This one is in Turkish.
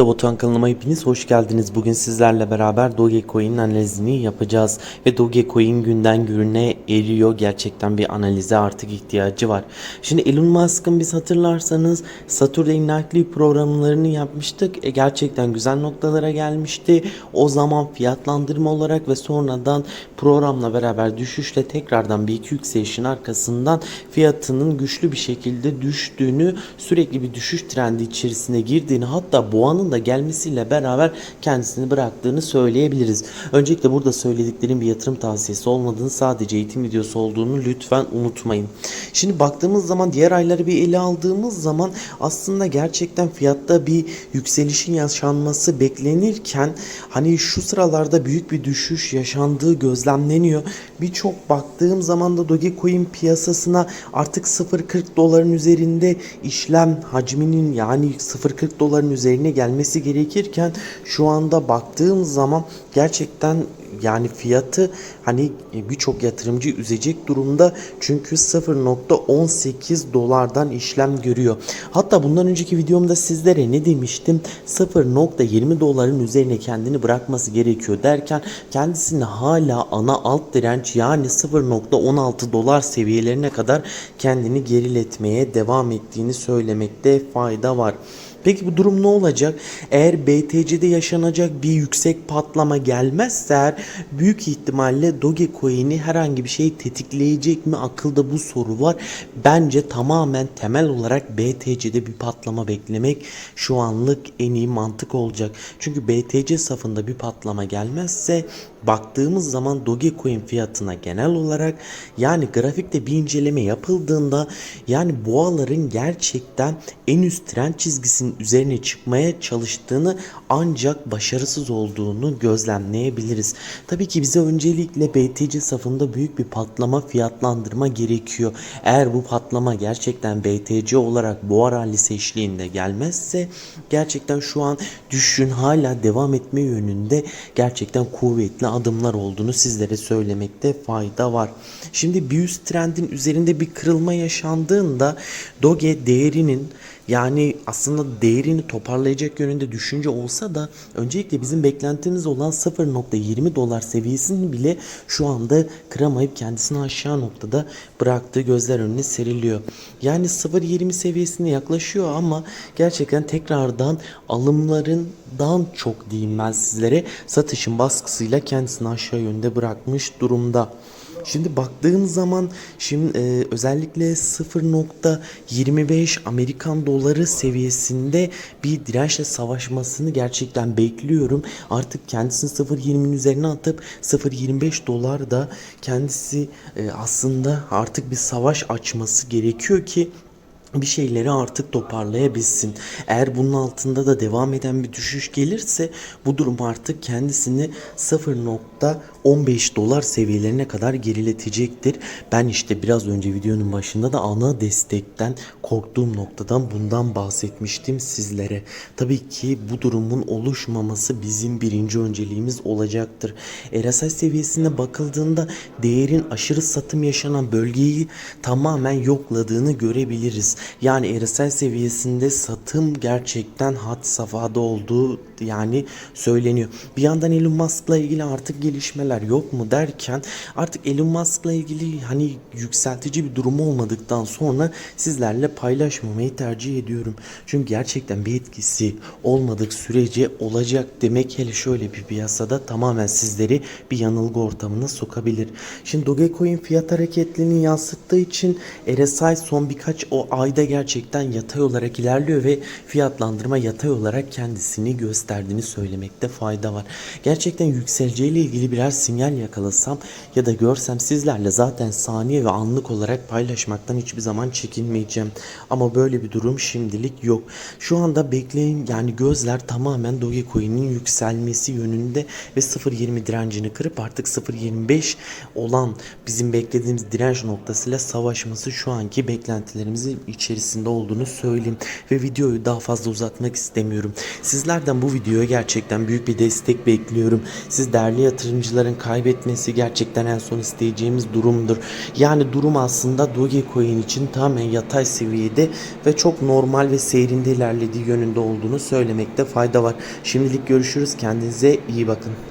Kripto Botan kanalıma hepiniz hoş geldiniz. Bugün sizlerle beraber Dogecoin analizini yapacağız. Ve Dogecoin günden güne eriyor. Gerçekten bir analize artık ihtiyacı var. Şimdi Elon Musk'ın biz hatırlarsanız Saturday Nightly programlarını yapmıştık. E, gerçekten güzel noktalara gelmişti. O zaman fiyatlandırma olarak ve sonradan programla beraber düşüşle tekrardan bir iki yükselişin arkasından fiyatının güçlü bir şekilde düştüğünü sürekli bir düşüş trendi içerisine girdiğini hatta boğanın da gelmesiyle beraber kendisini bıraktığını söyleyebiliriz. Öncelikle burada söylediklerim bir yatırım tavsiyesi olmadığını sadece eğitim videosu olduğunu lütfen unutmayın. Şimdi baktığımız zaman diğer ayları bir ele aldığımız zaman aslında gerçekten fiyatta bir yükselişin yaşanması beklenirken hani şu sıralarda büyük bir düşüş yaşandığı gözlemleniyor. Birçok baktığım zaman da Dogecoin piyasasına artık 0.40 doların üzerinde işlem hacminin yani 0.40 doların üzerine gelmesi gerekirken şu anda baktığım zaman gerçekten yani fiyatı hani birçok yatırımcı üzecek durumda çünkü 0.18 dolardan işlem görüyor. Hatta bundan önceki videomda sizlere ne demiştim? 0.20 doların üzerine kendini bırakması gerekiyor derken kendisini hala ana alt direnç yani 0.16 dolar seviyelerine kadar kendini geriletmeye devam ettiğini söylemekte fayda var. Peki bu durum ne olacak? Eğer BTC'de yaşanacak bir yüksek patlama gelmezse eğer büyük ihtimalle Dogecoin'i herhangi bir şey tetikleyecek mi? Akılda bu soru var. Bence tamamen temel olarak BTC'de bir patlama beklemek şu anlık en iyi mantık olacak. Çünkü BTC safında bir patlama gelmezse baktığımız zaman Dogecoin fiyatına genel olarak yani grafikte bir inceleme yapıldığında yani boğaların gerçekten en üst trend çizgisinin üzerine çıkmaya çalıştığını ancak başarısız olduğunu gözlemleyebiliriz. Tabii ki bize öncelikle BTC safında büyük bir patlama fiyatlandırma gerekiyor. Eğer bu patlama gerçekten BTC olarak boğa rallisi eşliğinde gelmezse gerçekten şu an düşüşün hala devam etme yönünde gerçekten kuvvetli adımlar olduğunu sizlere söylemekte fayda var. Şimdi bir üst trendin üzerinde bir kırılma yaşandığında Doge değerinin yani aslında değerini toparlayacak yönünde düşünce olsa da öncelikle bizim beklentimiz olan 0.20 dolar seviyesini bile şu anda kıramayıp kendisini aşağı noktada bıraktığı gözler önüne seriliyor. Yani 0.20 seviyesine yaklaşıyor ama gerçekten tekrardan alımlarından çok diyeyim ben sizlere satışın baskısıyla kendisini aşağı yönde bırakmış durumda. Şimdi baktığım zaman şimdi e, özellikle 0.25 Amerikan doları seviyesinde bir dirençle savaşmasını gerçekten bekliyorum. Artık kendisini 0.20'nin üzerine atıp 0.25 dolar da kendisi e, aslında artık bir savaş açması gerekiyor ki bir şeyleri artık toparlayabilsin. Eğer bunun altında da devam eden bir düşüş gelirse bu durum artık kendisini 0.15 dolar seviyelerine kadar geriletecektir. Ben işte biraz önce videonun başında da ana destekten korktuğum noktadan bundan bahsetmiştim sizlere. Tabii ki bu durumun oluşmaması bizim birinci önceliğimiz olacaktır. RSI seviyesine bakıldığında değerin aşırı satım yaşanan bölgeyi tamamen yokladığını görebiliriz. Yani RSI seviyesinde satım gerçekten had safhada olduğu yani söyleniyor. Bir yandan Elon Musk'la ilgili artık gelişmeler yok mu derken artık Elon Musk'la ilgili hani yükseltici bir durum olmadıktan sonra sizlerle paylaşmamayı tercih ediyorum. Çünkü gerçekten bir etkisi olmadık sürece olacak demek hele şöyle bir piyasada tamamen sizleri bir yanılgı ortamına sokabilir. Şimdi Dogecoin fiyat hareketlerini yansıttığı için RSI son birkaç o ayda gerçekten yatay olarak ilerliyor ve fiyatlandırma yatay olarak kendisini gösterdiğini söylemekte fayda var. Gerçekten yükseleceğiyle ilgili birer sinyal yakalasam ya da görsem sizlerle zaten saniye ve anlık olarak paylaşmaktan hiçbir zaman çekinmeyeceğim. Ama böyle bir durum şimdilik yok. Şu anda bekleyin yani gözler tamamen Dogecoin'in yükselmesi yönünde ve 0.20 direncini kırıp artık 0.25 olan bizim beklediğimiz direnç noktasıyla savaşması şu anki beklentilerimizin içerisinde olduğunu söyleyeyim. Ve videoyu daha fazla uzatmak istemiyorum. Sizlerden bu videoya gerçekten büyük bir destek bekliyorum. Siz değerli yatırımcıların kaybetmesi gerçekten en son isteyeceğimiz durumdur. Yani durum aslında Dogecoin için tamamen yatay seviyede ve çok normal ve seyrinde ilerlediği yönünde olduğunu söylemekte fayda var. Şimdilik görüşürüz. Kendinize iyi bakın.